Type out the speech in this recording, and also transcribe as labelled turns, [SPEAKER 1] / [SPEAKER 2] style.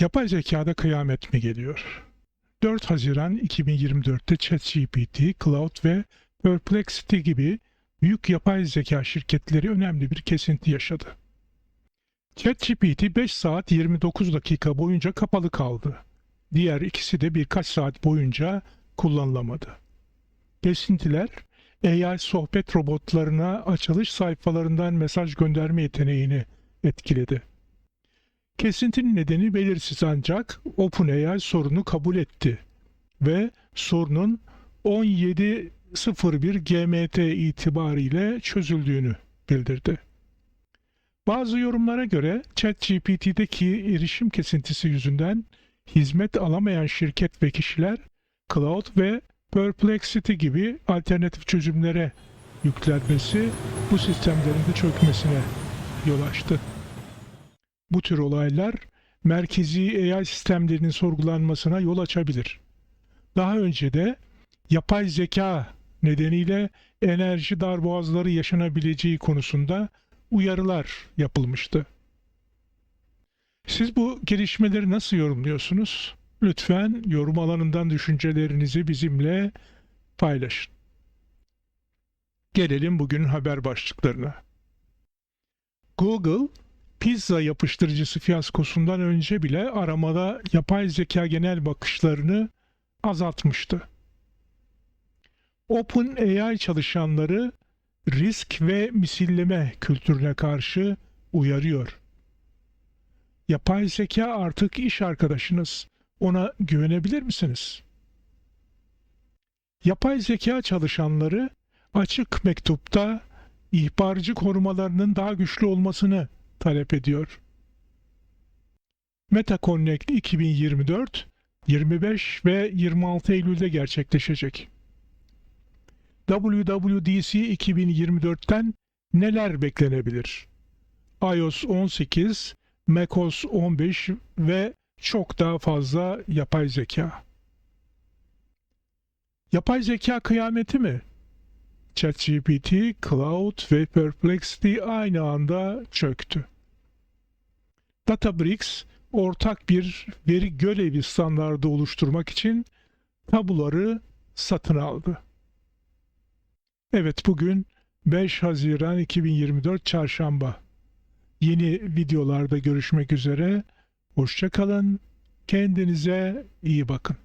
[SPEAKER 1] Yapay zekada kıyamet mi geliyor? 4 Haziran 2024'te ChatGPT, Cloud ve Perplexity gibi büyük yapay zeka şirketleri önemli bir kesinti yaşadı. ChatGPT 5 saat 29 dakika boyunca kapalı kaldı. Diğer ikisi de birkaç saat boyunca kullanılamadı. Kesintiler AI sohbet robotlarına açılış sayfalarından mesaj gönderme yeteneğini etkiledi. Kesintinin nedeni belirsiz ancak OpenAI sorunu kabul etti ve sorunun 17.01 GMT itibariyle çözüldüğünü bildirdi. Bazı yorumlara göre ChatGPT'deki erişim kesintisi yüzünden hizmet alamayan şirket ve kişiler Cloud ve Perplexity gibi alternatif çözümlere yüklenmesi bu sistemlerin de çökmesine yol açtı. Bu tür olaylar merkezi AI sistemlerinin sorgulanmasına yol açabilir. Daha önce de yapay zeka nedeniyle enerji darboğazları yaşanabileceği konusunda uyarılar yapılmıştı. Siz bu gelişmeleri nasıl yorumluyorsunuz? Lütfen yorum alanından düşüncelerinizi bizimle paylaşın. Gelelim bugünün haber başlıklarına. Google, pizza yapıştırıcısı fiyaskosundan önce bile aramada yapay zeka genel bakışlarını azaltmıştı. OpenAI çalışanları risk ve misilleme kültürüne karşı uyarıyor. Yapay zeka artık iş arkadaşınız. Ona güvenebilir misiniz? Yapay zeka çalışanları açık mektupta ihbarcı korumalarının daha güçlü olmasını talep ediyor. MetaConnect 2024 25 ve 26 Eylül'de gerçekleşecek. WWDC 2024'ten neler beklenebilir? iOS 18, macOS 15 ve çok daha fazla yapay zeka. Yapay zeka kıyameti mi? ChatGPT, Cloud ve Perplexity aynı anda çöktü. Databricks ortak bir veri görevi standardı oluşturmak için tabuları satın aldı. Evet bugün 5 Haziran 2024 Çarşamba. Yeni videolarda görüşmek üzere. Hoşça kalın. Kendinize iyi bakın.